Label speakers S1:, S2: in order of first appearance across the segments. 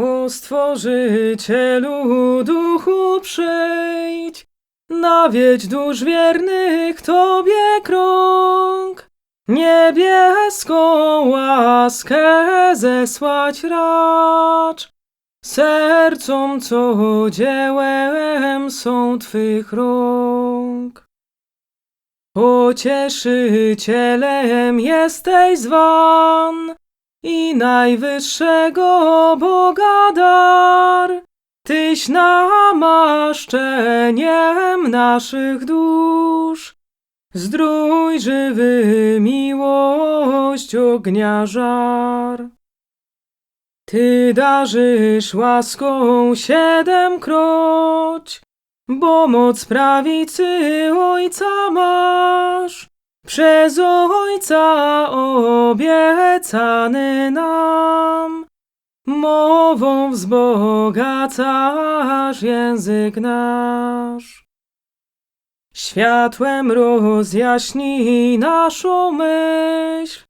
S1: O Stworzycielu duchu przyjdź, nawiedź dusz wiernych Tobie krąg. Niebieską łaskę zesłać racz, sercom, co dziełem są Twych rąk. Pocieszycielem jesteś zwan i najwyższego Boga dar. Tyś namaszczeniem naszych dusz. Zdrój żywy miłość ognia żar. Ty darzysz łaską siedemkroć, bo moc prawicy Ojca masz. Przez Ojca obiecany nam, mową wzbogacasz język nasz. Światłem rozjaśnij naszą myśl,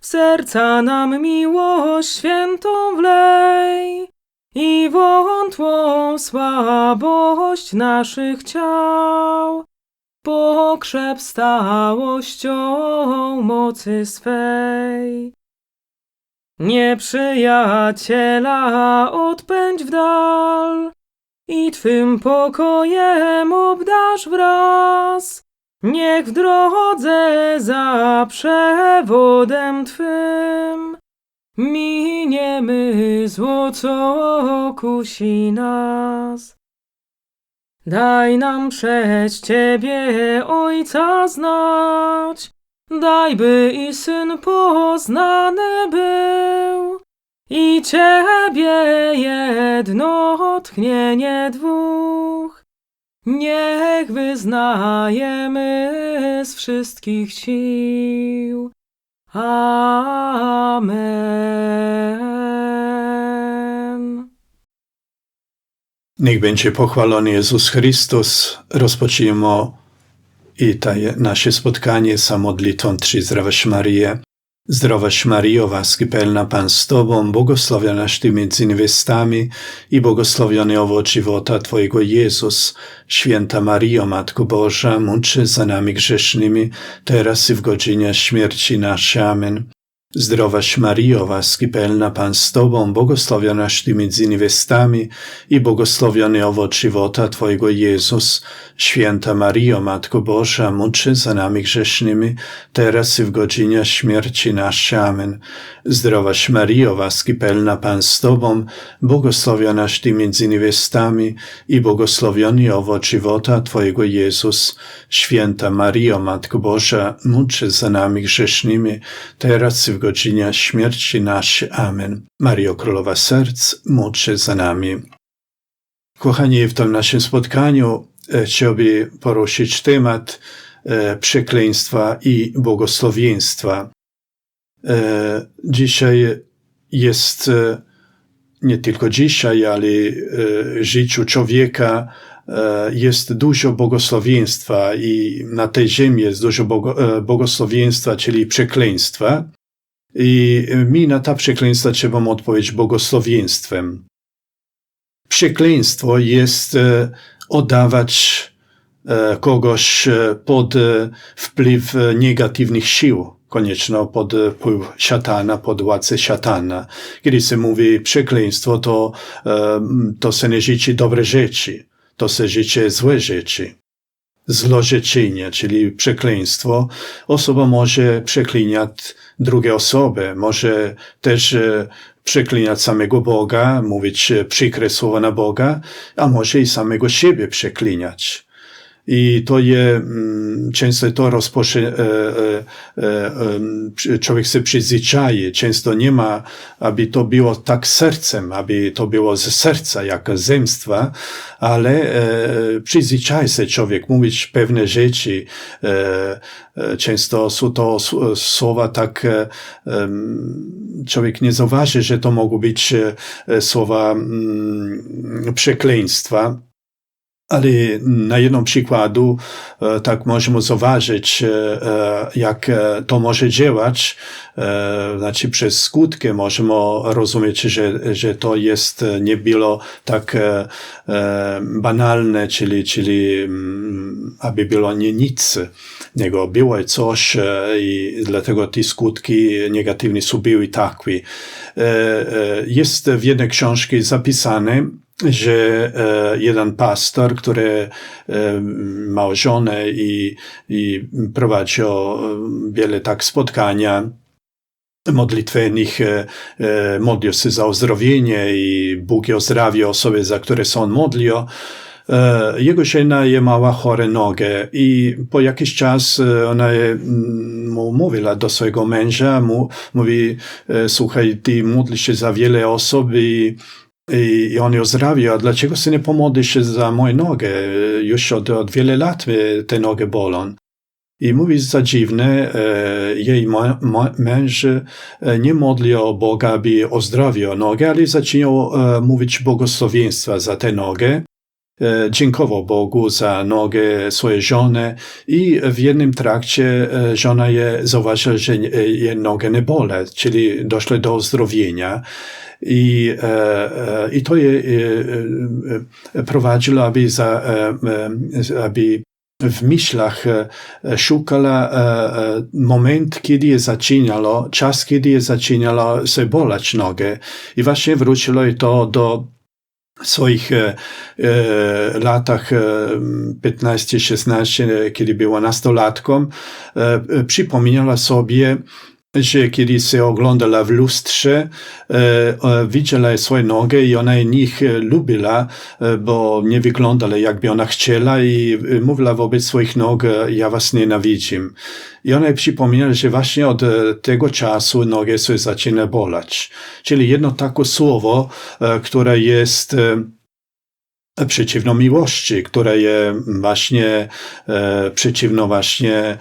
S1: w serca nam miłość świętą wlej i wątłą słabość naszych ciał pokrzep stałością mocy swej. Nieprzyjaciela odpędź w dal i Twym pokojem obdarz wraz. Niech w drodze za przewodem Twym miniemy zło, co kusi nas. Daj nam przez Ciebie Ojca znać, daj by i Syn poznany był, i Ciebie jedno tchnienie dwóch. Niech wyznajemy z wszystkich sił. Amen.
S2: Niech będzie pochwalony Jezus Chrystus. Rozpoczniemy i nasze spotkanie z modlitwą Trzy Zdrowaś Maryje. Zdrowaś Maryjo, łaski pełna Pan z Tobą, błogosławionaś Ty między niewiastami i błogosławiony owoc żywota Twojego Jezus. Święta Maryjo, Matko Boża, módl za nami grzesznymi, teraz i w godzinie śmierci naszej. Amen. Zdrowaś Maryjo, łaski pełna Pan z Tobą, błogosławionaś Ty między niewiastami i błogosławiony owoc żywota Twojego Jezus. Święta Maryjo, Matko Boża, módl za nami grzesznymi, teraz i w godzinie śmierci naszej. Amen. Zdrowaś Maryjo, łaski pełna Pan z Tobą, błogosławionaś Ty między niewiastami i błogosławiony owoc żywota Twojego Jezus. Święta Maryjo, Matko Boża, módl za nami grzesznymi, teraz i w godzinie śmierci naszej. Amen. Mario Królowa Serc, módl za nami. Kochani, w tym naszym spotkaniu e, chciałbym poruszyć temat e, przekleństwa i błogosławieństwa. E, dzisiaj jest, nie tylko dzisiaj, ale w życiu człowieka jest dużo błogosławieństwa i na tej ziemi jest dużo błogosławieństwa, czyli przekleństwa. I mi na ta przekleństwa trzeba odpowiedzieć błogosławieństwem. Przekleństwo jest e, oddawać e, kogoś e, pod wpływ negatywnych sił, koniecznie pod wpływ szatana, pod władzę szatana. Kiedy się mówi przekleństwo, to, to się nie życie dobre rzeczy, to się życie złe rzeczy złożyczenie, czyli przekleństwo, osoba może przeklinać drugie osoby, może też e, przeklinać samego Boga, mówić e, przykre słowa na Boga, a może i samego siebie przeklinać. I to je, mm, często to rozpocznie, e, e, e, człowiek się przyzwyczaje, często nie ma, aby to było tak sercem, aby to było ze serca, jak zemstwa, ale e, przyzwyczaja się człowiek mówić pewne rzeczy, często są to słowa tak, człowiek nie zauważy, że to mogą być słowa mm, przekleństwa, ale na jednym przykładu e, tak możemy zauważyć, e, e, jak to może działać. Znaczy przez skutki możemy rozumieć, że, że to jest nie było tak banalne, czyli, czyli mm, aby było nie nic. Niego było coś i dlatego te skutki negatywne są były takie. Jest w jednej książce zapisane, że e, jeden pastor, który e, ma żonę i, i prowadził e, wiele tak spotkania modlitewnych, modlił się za uzdrowienie i Bóg ozdrawia osoby, za które są modlił. Jego żona je mała chore nogę i po jakiś czas ona mu mówiła do swojego męża, mu, mówi, słuchaj, ty modlisz się za wiele osób i i on ją zdrawia, dlaczego się nie pomodlisz za moją nogę? Już od, od wiele lat te nogi bolą. I mówi za dziwne, e, jej męż e, nie modli o Boga, aby ozdrowił nogę, ale zaczął e, mówić błogosławieństwa za tę nogę. Dziękował Bogu za nogę swojej żony i w jednym trakcie żona je zauważyła, że jej nogę nie bole, czyli doszło do uzdrowienia. I, e, e, i to je e, prowadziło, aby, za, aby w myślach szukała moment, kiedy je zaczynało, czas, kiedy je zaczynało się bolać nogę. I właśnie wróciło to do swoich e, latach e, 15-16, kiedy była nastolatką, e, przypominała sobie że kiedy się oglądała w lustrze, e, e, widziała swoje nogi i ona ich e, lubiła, bo nie wyglądała jakby ona chciała i mówiła wobec swoich nóg, ja was nienawidzim. I ona przypomniała, że właśnie od tego czasu nogi się zaczyna bolać. Czyli jedno takie słowo, które jest przeciwno miłości, które jest właśnie e, przeciwno właśnie e,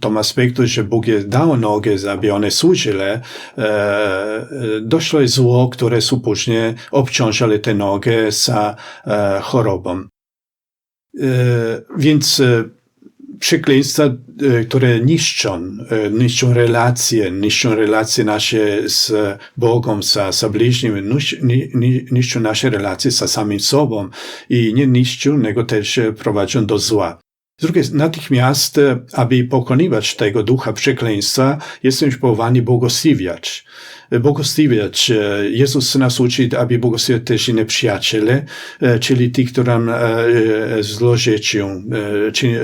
S2: tomu aspektu, że Bóg je dał nogę, aby one służyły, e, doszło zło, które są później obciążały te nogi za e, chorobą. E, więc e, przekleństwa, e, które niszczą, e, niszczą relacje, niszczą relacje nasze z Bogiem, z, z bliźnim, niszczą nasze relacje z samym sobą i nie niszczą, nego też prowadzą do zła. Z drugiej natychmiast, aby pokonywać tego ducha przekleństwa, jesteśmy powołani błogosławiać błogosławiać. Jezus nas uczy, aby błogosławiać też inne przyjaciele, czyli tych, którym złożycią, czy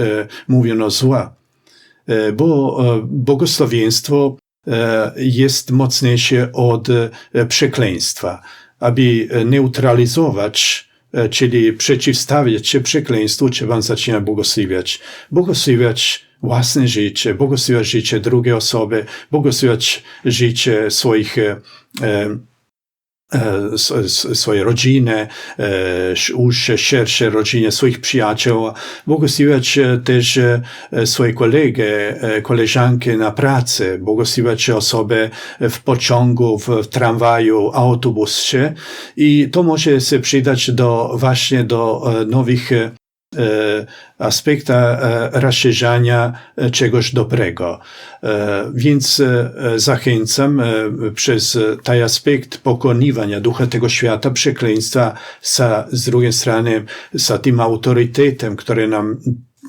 S2: mówiono zła. Bo błogosławieństwo jest mocniejsze od przekleństwa. Aby neutralizować czyli przeciwstawiać się przekleństwu, trzeba zaczynać błogosławiać. Błogosławiać własne życie, błogosławiać życie drugiej osoby, błogosławiać życie swoich e, e, swojej rodziny, užsze, szersze rodziny, swoich przyjaciół, błogosławiać też swoje kolegę, koleżanki na pracy, błogosławiać osoby w pociągu, w tramwaju, autobusie. I to może się przydać do, właśnie do nowych E, aspekta e, rozszerzania e, czegoś dobrego. Więc zachęcam przez ten aspekt pokonywania ducha tego świata, przekleństwa, z drugiej strony, z tym autorytetem, który nam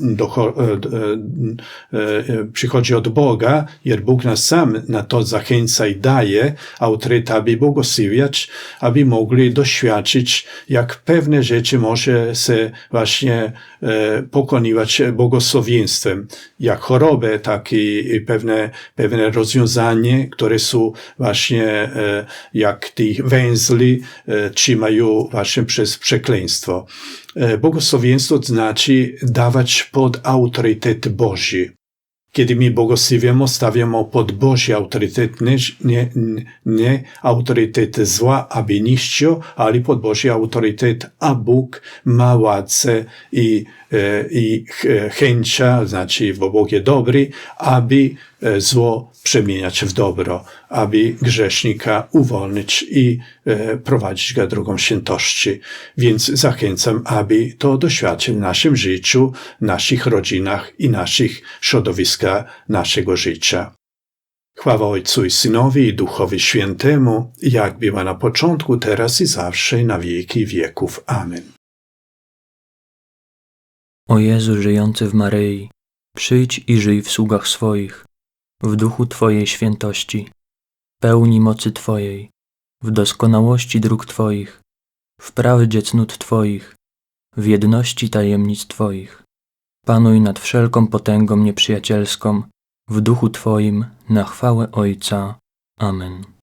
S2: do, e, e, przychodzi od Boga, jer Bóg nas sam na to zachęca i daje autorytet, aby błogosławiać, aby mogli doświadczyć, jak pewne rzeczy może się właśnie e, pokonywać błogosławieństwem, jak chorobę, tak i pewne, pewne rozwiązanie, które są właśnie jak tych węzli trzymają właśnie przez przekleństwo. E, błogosławieństwo znaczy dawać pod autorytet Boży. Kiedy my błogosławiamy, stawiamy pod Boży autorytet, nie, nie, nie autorytet zła, aby niszczył, ale pod Boży autorytet, a Bóg ma i, e, i chęcia, znaczy, bo Bóg jest dobry, aby e, zło przemieniać w dobro, aby grzesznika uwolnić i e, prowadzić go drogą świętości. Więc zachęcam, aby to doświadczyć w naszym życiu, naszych rodzinach i naszych środowiskach naszego życia. Chwała Ojcu i Synowi i Duchowi Świętemu, jak była na początku, teraz i zawsze i na wieki wieków. Amen.
S3: O Jezu żyjący w Maryi, przyjdź i żyj w sługach swoich, w duchu Twojej świętości, pełni mocy Twojej, w doskonałości dróg Twoich, w prawdzie cnót Twoich, w jedności tajemnic Twoich. Panuj nad wszelką potęgą nieprzyjacielską, w duchu Twoim, na chwałę Ojca. Amen.